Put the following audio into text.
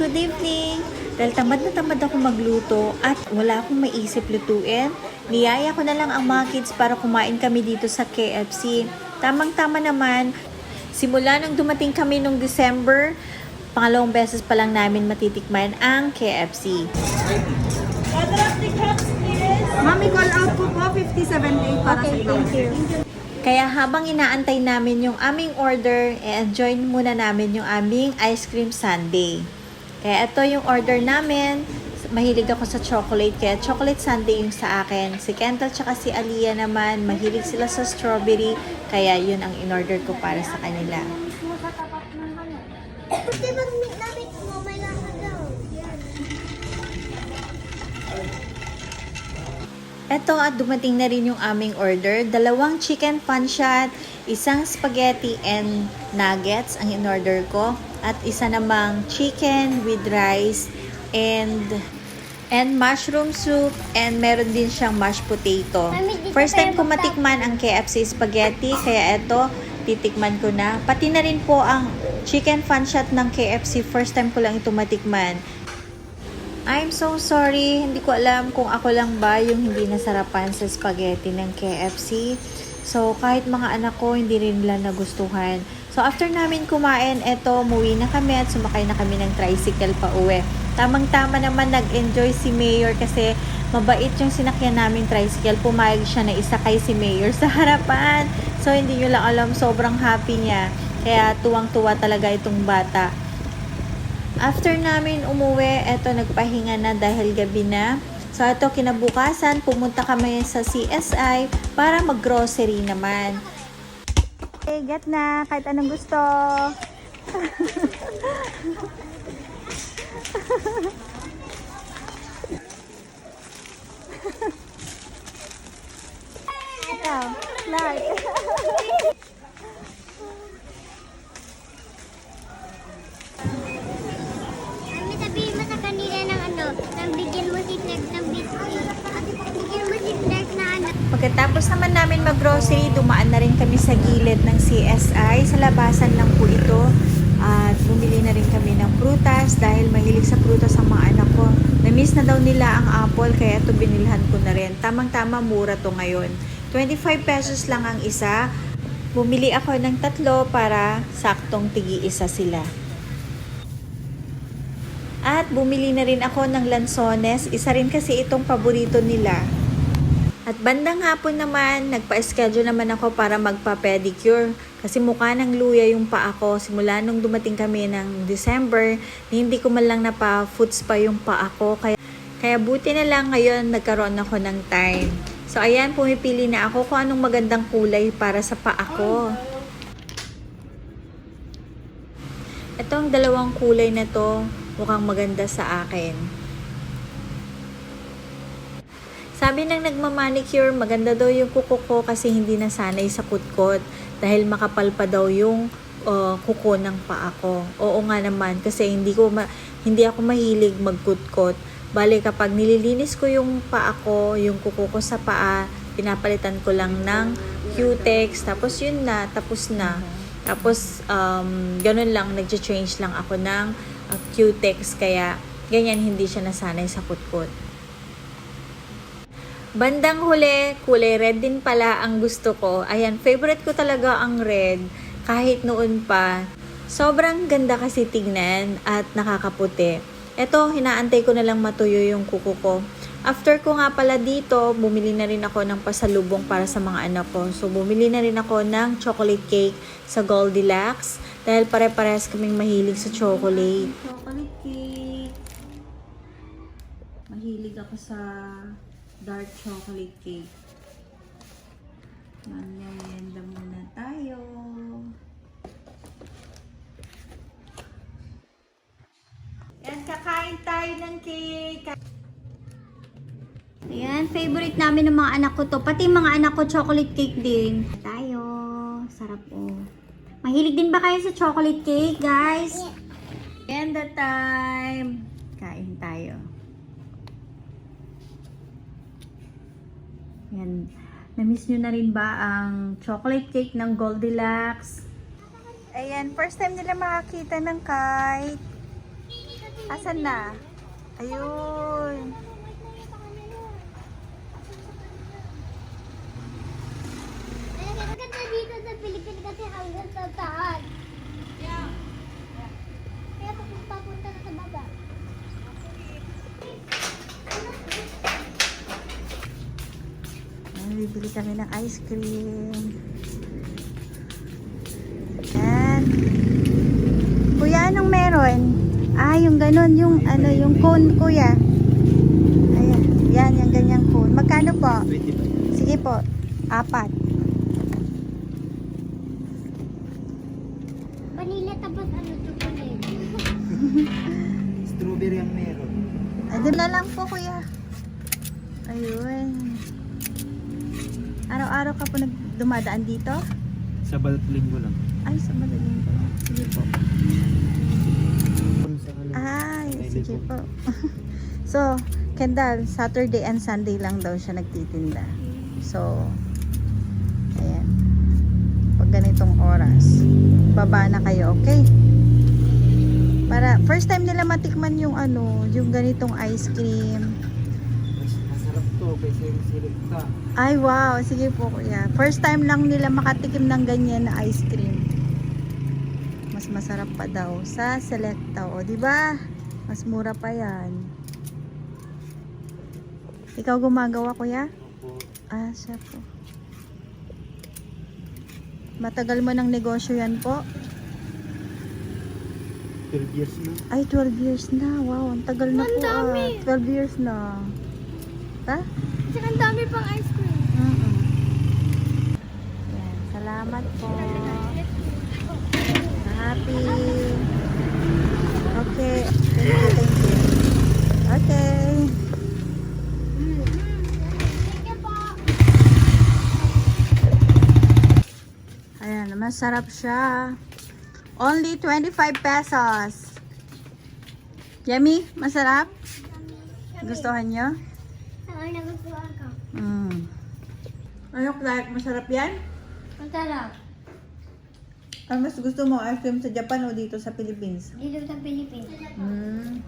good evening! Dahil tamad na tamad ako magluto at wala akong maisip lutuin, niyaya ko na lang ang mga kids para kumain kami dito sa KFC. Tamang-tama naman, simula nung dumating kami nung December, pangalawang beses pa lang namin matitikman ang KFC. Mami, call out po po, 57.8 para Okay, sa thank you. Kaya habang inaantay namin yung aming order, i-enjoy muna namin yung aming ice cream sundae. Kaya ito yung order namin. Mahilig ako sa chocolate, kaya chocolate sundae yung sa akin. Si Kendall tsaka si Aliyah naman, mahilig sila sa strawberry, kaya yun ang in-order ko para sa kanila. Namit mo, may lasa daw. Yan. Eto at dumating na rin yung aming order. Dalawang chicken panchat, isang spaghetti and nuggets ang in-order ko. At isa namang chicken with rice and and mushroom soup and meron din siyang mashed potato. First time ko matikman ang KFC spaghetti kaya eto titikman ko na. Pati na rin po ang chicken panchat ng KFC. First time ko lang ito matikman. I'm so sorry. Hindi ko alam kung ako lang ba yung hindi nasarapan sa spaghetti ng KFC. So, kahit mga anak ko, hindi rin nila nagustuhan. So, after namin kumain, eto, muwi na kami at sumakay na kami ng tricycle pa uwi. Tamang-tama naman nag-enjoy si Mayor kasi mabait yung sinakyan namin tricycle. Pumayag siya na isakay si Mayor sa harapan. So, hindi nyo lang alam, sobrang happy niya. Kaya tuwang-tuwa talaga itong bata. After namin umuwi, eto nagpahinga na dahil gabi na. So eto kinabukasan, pumunta kami sa CSI para mag-grocery naman. Okay, get na. Kahit anong gusto. Ikaw, Clark. Pagkatapos naman namin mag-grocery, dumaan na rin kami sa gilid ng CSI. Sa labasan lang po ito. At bumili na rin kami ng prutas dahil mahilig sa prutas ang mga anak ko. Na-miss na daw nila ang apple kaya ito binilhan ko na rin. Tamang-tama mura to ngayon. 25 pesos lang ang isa. Bumili ako ng tatlo para saktong tigi isa sila. At bumili na rin ako ng lansones. Isa rin kasi itong paborito nila. At bandang hapon naman, nagpa-schedule naman ako para magpa-pedicure. Kasi mukha ng luya yung paa ko. Simula nung dumating kami ng December, hindi ko man lang napa-foots pa yung paa ko. Kaya, kaya buti na lang ngayon nagkaroon ako ng time. So ayan, pumipili na ako kung anong magandang kulay para sa paa ko. Itong dalawang kulay na to, mukhang maganda sa akin. Sabi ng nagmamanicure, maganda daw yung kuko ko kasi hindi nasanay sa kutkot dahil makapal pa daw yung uh, kuko ng paa ko. Oo nga naman kasi hindi ko ma- hindi ako mahilig magkutkot. Bale kapag nililinis ko yung paa ko, yung kuko ko sa paa, pinapalitan ko lang ng Q-Tex tapos yun na, tapos na. Tapos um, ganun lang, nag-change lang ako ng uh, Q-Tex kaya ganyan hindi siya nasanay sa kutkot. Bandang huli, kulay red din pala ang gusto ko. Ayan, favorite ko talaga ang red. Kahit noon pa. Sobrang ganda kasi tignan at nakakaputi. Ito, hinaantay ko na lang matuyo yung kuko ko. After ko nga pala dito, bumili na rin ako ng pasalubong para sa mga anak ko. So, bumili na rin ako ng chocolate cake sa Goldilocks. Dahil pare-pares kaming mahilig sa chocolate. Chocolate cake. Mahilig ako sa dark chocolate cake. Magmerienda muna tayo. Yan, kakain tayo ng cake. Ayan, favorite namin ng mga anak ko to. Pati mga anak ko, chocolate cake din. Tayo. Sarap oh. Mahilig din ba kayo sa chocolate cake, guys? And the time. Kain tayo. Yan. Na-miss nyo na rin ba ang chocolate cake ng Goldilocks? Ayan, first time nila makakita ng kite. Asan na? Ayun. Maganda dito sa Pilipinas kasi hanggang sa taas. Kaya papunta na sa baba. Ay, bibili kami ng ice cream. Yan. Kuya, anong meron? Ah, yung ganon, yung ano, yung cone, kuya. Ayan, yan, yung ganyang cone. Magkano po? 25. Sige po, apat. Vanilla tapos ano chocolate. Strawberry ang meron. Doon na lang po, kuya. Ayun. Araw-araw ka po nag dumadaan dito? Sa balik linggo lang. Ay, sa madaling po. Sige po. Ay, sige po. so, Kendall, Saturday and Sunday lang daw siya nagtitinda. So, ayan. Pag ganitong oras, baba na kayo, okay? Para, first time nila matikman yung ano, yung ganitong ice cream. Mas masarap to kaysa yung silikta. Ay, wow. Sige po, kuya. First time lang nila makatikim ng ganyan na ice cream. Mas masarap pa daw sa Selecta. O, di ba? Mas mura pa yan. Ikaw gumagawa, kuya? Opo. Ah, siya po. Matagal mo ng negosyo yan po? 12 years na. Ay, 12 years na. Wow, ang tagal na po. Ah. dami. 12 years na. Ha? Tsaka ang dami pang ice cream. Mm-mm. Yan, salamat po. Happy. Okay. Thank you, thank you. Okay. Ayan, masarap siya. Only 25 pesos. Yummy? Masarap? Gustuhan nyo? Saan nagustuhan ka? Mm. Ano, Clark? Masarap yan? Ang sarap. Ang mas gusto mo, ice cream sa Japan o dito sa Philippines? Dito sa Pilipinas. Mm.